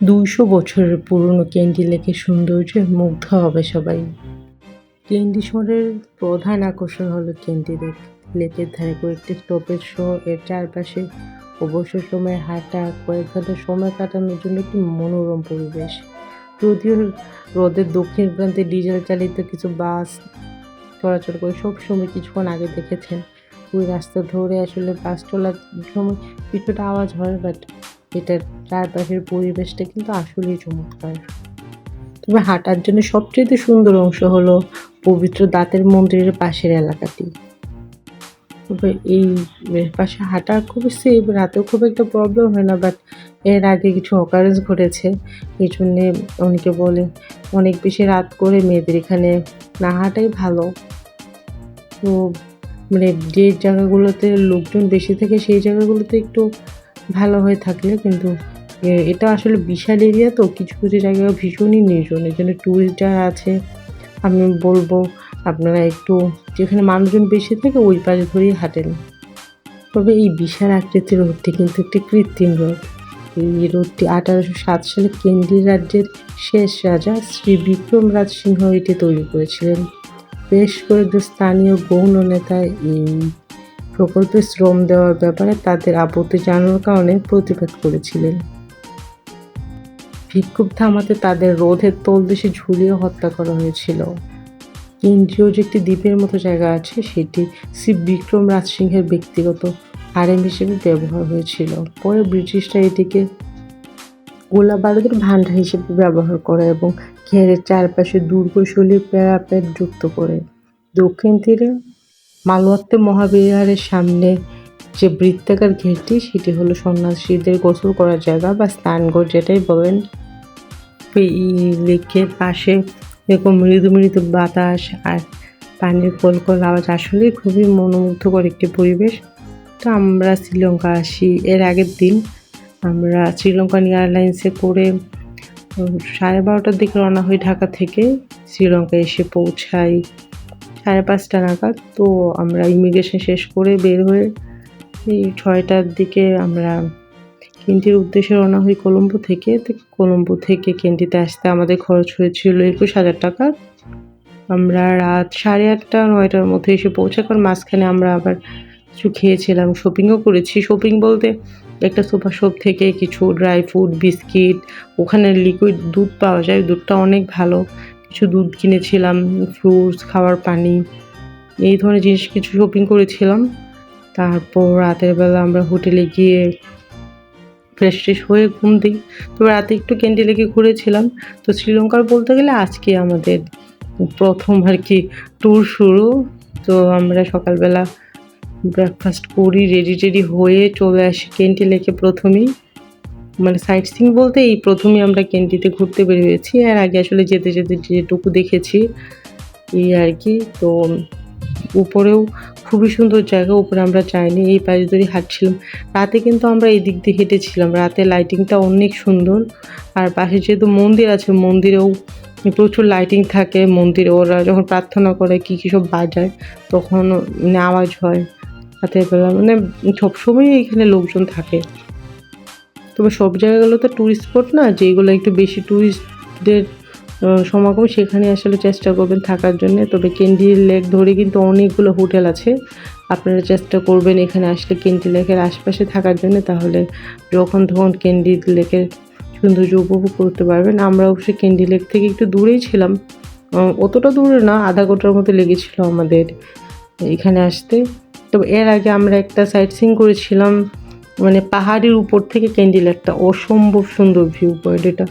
দুইশো বছরের পুরনো ক্যান্ডি লেকের সৌন্দর্যে মুগ্ধ হবে সবাই। ক্যান্ডি শহরের প্রধান আকর্ষণ হলো ক্যান্ডি লেক। লেকের ধারে কয়েকটি স্টপেজ সহ এর চারপাশে অবসর সময় হাঁটা, কয়েক ঘণ্টা সময় কাটানোর জন্য একটি মনোরম পরিবেশ। যদিও হ্রদের দক্ষিণ প্রান্তে ডিজেল চালিত কিছু বাস চলাচল করে সব সময় কিছুক্ষণ আগে দেখেছেন। ওই রাস্তা ধরে আসলে বাস চলার সময় কিছুটা আওয়াজ হয় বাট এটার চারপাশের পরিবেশটা কিন্তু আসলেই চমৎকার। তবে হাঁটার জন্য সবচেয়ে সুন্দর অংশ হলো পবিত্র দাঁতের মন্দিরের পাশের এলাকাটি। তবে এই পাশে হাঁটা খুবই সেফ রাতেও খুব একটা প্রবলেম হয় না বাট এর আগে কিছু অকারেন্স ঘটেছে। এই জন্যে অনেকে বলে, অনেক বেশি রাত করে মেয়েদের এখানে না হাঁটাই ভালো। তো মানে যে জায়গাগুলোতে লোকজন বেশি থাকে, সেই জায়গাগুলোতে একটু ভালো হয়ে থাকলে কিন্তু এটা আসলে বিশাল এরিয়া তো, কিছু কিছু জায়গা ভীষণই নির্জন। এই জন্য ট্যুরিস্ট যারা আছে, আমি বলব আপনারা একটু, যেখানে মানুষজন বেশি থাকে, ওই পাশে ধরেই হাঁটেন। তবে এই বিশাল আকৃতির রোডটি কিন্তু একটি কৃত্রিম রোড। এই রোডটি আঠারোশো সাত সালে কেন্দ্রীয় রাজ্যের শেষ রাজা শ্রী বিক্রম রাজ সিংহ এটি তৈরি করেছিলেন। বেশ কয়েকজন স্থানীয় গৌণ নেতা এই প্রকল্পে শ্রম দেওয়ার ব্যাপারে তাদের আপত্তি জানানোর কারণে প্রতিবাদ করেছিলেন। বিক্ষোভ থামাতে তাদের রোধের তলদেশে ঝুলিয়ে হত্যা করা হয়েছিল। কেন্দ্রীয় যে একটি দ্বীপের মতো জায়গা আছে, সেটি শ্রী বিক্রম রাজ সিংহের ব্যক্তিগত হারেম হিসেবে ব্যবহার হয়েছিল। পরে ব্রিটিশরা এটিকে গোলা বারুদের ভান্ডার হিসেবে ব্যবহার করে এবং ঘেরের চারপাশে দুর্গশৈলী প্যারাপেট যুক্ত করে। দক্ষিণ তীরে মালওয়াত্তে মহাবিহারের সামনে যে বৃত্তাকার ঘেরটি, সেটি হলো সন্ন্যাসীদের গোসল করার জায়গা বা স্নানঘর যেটাই বলেন। এই লেকের পাশে এরকম মৃদু মৃদু বাতাস আর পানির কলকল আওয়াজ আসলেই খুবই মনোমুগ্ধকর একটি পরিবেশ। তো আমরা শ্রীলঙ্কা আসি। এর আগের দিন আমরা শ্রীলঙ্কান এয়ারলাইন্সে করে সাড়ে বারোটার দিকে রওনা হই ঢাকা থেকে। শ্রীলঙ্কা এসে পৌঁছাই। সাড়ে পাঁচটা নাগাদ, তো আমরা ইমিগ্রেশন শেষ করে বের হয়ে এই ছয়টার দিকে আমরা কেন্টির উদ্দেশ্যে রওনা হই কলম্বো থেকে। তো কলম্বো থেকে কেন্টিতে আসতে আমাদের খরচ হয়েছিল একুশ হাজার টাকা। আমরা রাত সাড়ে আটটা, নয়টার মধ্যে এসে পৌঁছে কারণ মাঝখানে আমরা আবার কিছু খেয়েছিলাম শপিংও করেছি। শপিং বলতে একটা সুপার শপ থেকে কিছু ড্রাই ফ্রুট বিস্কিট ওখানে লিকুইড দুধ পাওয়া যায়, দুধটা অনেক ভালো। কিছু দুধ কিনেছিলাম ফ্রুটস খাওয়ার পানি, এই ধরনের জিনিস কিছু শপিং করেছিলাম। তারপর রাতের বেলা আমরা হোটেলে গিয়ে ফ্রেশ ট্রেশ হয়ে ঘুম দিই তো রাতে একটু ক্যান্ডি লেগে ঘুরেছিলাম। তো শ্রীলঙ্কার বলতে গেলে আজকে আমাদের প্রথম আর কি ট্যুর শুরু। তো আমরা সকালবেলা ব্রেকফাস্ট করি রেডি টেডি হয়ে চলে আসি ক্যান্টি লেকে প্রথমেই। মানে সাইট সিং বলতে এই প্রথমেই আমরা কেন্টিতে ঘুরতে বেরিয়েছি। আর আগে আসলে যেতে যেতে যেটুকু দেখেছি, এই আর কি। তো উপরেও খুবই সুন্দর জায়গা, উপরে আমরা যাইনি, এই পাশ ধরে হাঁটছিলাম। রাতে কিন্তু আমরা এই দিক দিয়ে হেঁটেছিলাম। রাতে লাইটিংটা অনেক সুন্দর। আর পাশে যেহেতু মন্দির আছে, মন্দিরেও প্রচুর লাইটিং থাকে। মন্দিরে ওরা যখন প্রার্থনা করে কী কী সব বাজায়, তখন মানে আওয়াজ হয়। রাতের বেলা মানে সবসময় এখানে লোকজন থাকে। তবে সব জায়গাগুলো তো ট্যুরিস্ট স্পট না, যেগুলো একটু বেশি ট্যুরিস্টদের সমাগম, সেখানে আসলে চেষ্টা করবেন থাকার জন্য। তবে কেন্দ্রি লেক ধরে কিন্তু অনেকগুলো হোটেল আছে। আপনারা চেষ্টা করবেন এখানে আসলে কেন্দ্রি লেকের আশপাশে থাকার জন্য। তাহলে যখন তখন কেন্দ্রি লেকের সৌন্দর্য উপভোগ করতে পারবেন। আমরা অবশ্যই কেন্দ্রি লেক থেকে একটু দূরেই ছিলাম। অতটা দূরে না, আধা ঘণ্টার মতো লেগেছিল আমাদের এখানে আসতে। তবে এর আগে আমরা একটা সাইট সিং করেছিলাম। মানে পাহাড়ের উপর থেকে ক্যান্ডেল একটা অসম্ভব সুন্দর ভিউ পয়েন্ট এটা।